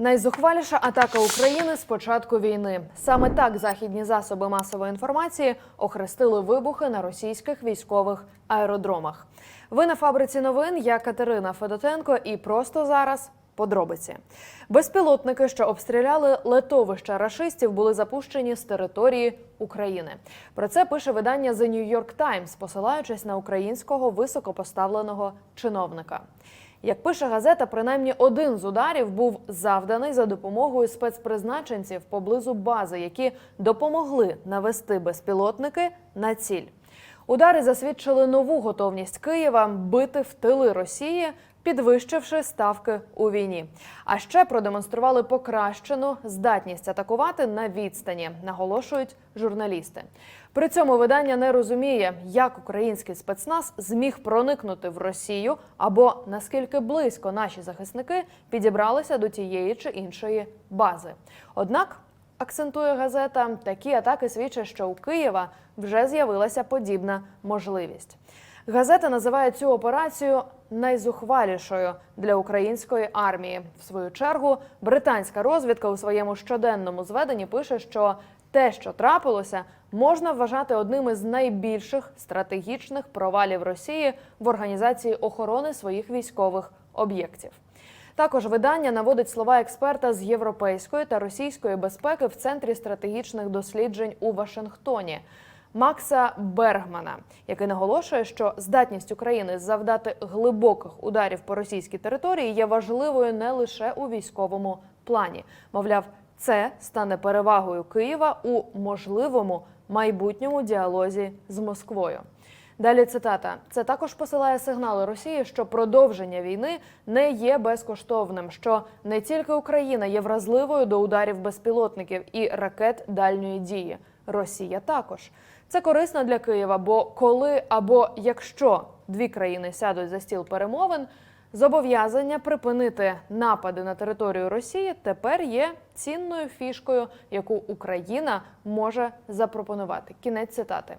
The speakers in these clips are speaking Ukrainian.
Найзухваліша атака України з початку війни. Саме так західні засоби масової інформації охрестили вибухи на російських військових аеродромах. Ви на фабриці новин. Я Катерина Федотенко, і просто зараз подробиці. Безпілотники, що обстріляли летовища рашистів, були запущені з території України. Про це пише видання The New York Times, посилаючись на українського високопоставленого чиновника. Як пише газета, принаймні один з ударів був завданий за допомогою спецпризначенців поблизу бази, які допомогли навести безпілотники на ціль. Удари засвідчили нову готовність Києва бити в тили Росії, підвищивши ставки у війні. А ще продемонстрували покращену здатність атакувати на відстані, наголошують журналісти. При цьому видання не розуміє, як український спецназ зміг проникнути в Росію або наскільки близько наші захисники підібралися до тієї чи іншої бази. Однак акцентує газета, такі атаки свідчать, що у Києва вже з'явилася подібна можливість. Газета називає цю операцію найзухвалішою для української армії. В свою чергу, британська розвідка у своєму щоденному зведенні пише, що те, що трапилося, можна вважати одним із найбільших стратегічних провалів Росії в організації охорони своїх військових об'єктів. Також видання наводить слова експерта з європейської та російської безпеки в центрі стратегічних досліджень у Вашингтоні. Макса Бергмана, який наголошує, що здатність України завдати глибоких ударів по російській території є важливою не лише у військовому плані. Мовляв, це стане перевагою Києва у можливому майбутньому діалозі з Москвою. Далі цитата: це також посилає сигнали Росії, що продовження війни не є безкоштовним, що не тільки Україна є вразливою до ударів безпілотників і ракет дальньої дії. Росія також це корисно для Києва, бо коли або якщо дві країни сядуть за стіл перемовин, зобов'язання припинити напади на територію Росії тепер є цінною фішкою, яку Україна може запропонувати. Кінець цитати.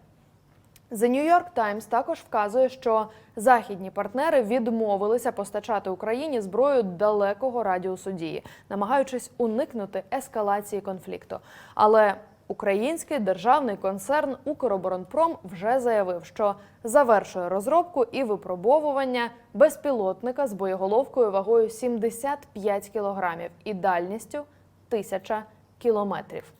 The New York Times також вказує, що західні партнери відмовилися постачати Україні зброю далекого радіусу дії, намагаючись уникнути ескалації конфлікту. Але український державний концерн Укроборонпром вже заявив, що завершує розробку і випробовування безпілотника з боєголовкою вагою 75 кілограмів і дальністю 1000 кілометрів.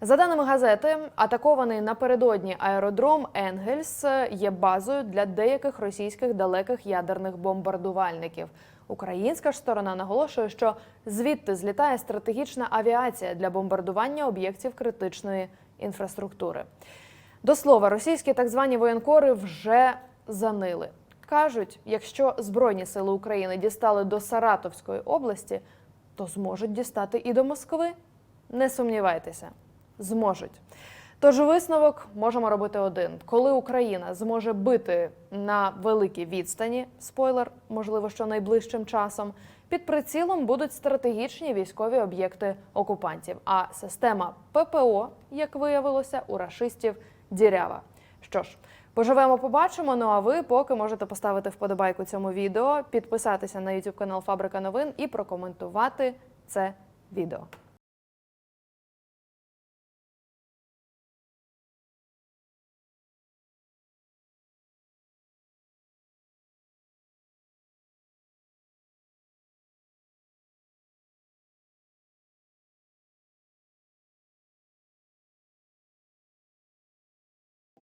За даними газети, атакований напередодні аеродром Енгельс є базою для деяких російських далеких ядерних бомбардувальників. Українська ж сторона наголошує, що звідти злітає стратегічна авіація для бомбардування об'єктів критичної інфраструктури. До слова, російські так звані воєнкори вже занили. Кажуть, якщо Збройні сили України дістали до Саратовської області, то зможуть дістати і до Москви. Не сумнівайтеся зможуть. Тож висновок можемо робити один: коли Україна зможе бити на великій відстані, спойлер, можливо, що найближчим часом, під прицілом будуть стратегічні військові об'єкти окупантів. А система ППО, як виявилося, у рашистів дірява. Що ж, поживемо, побачимо. Ну а ви поки можете поставити вподобайку цьому відео, підписатися на YouTube канал Фабрика новин і прокоментувати це відео.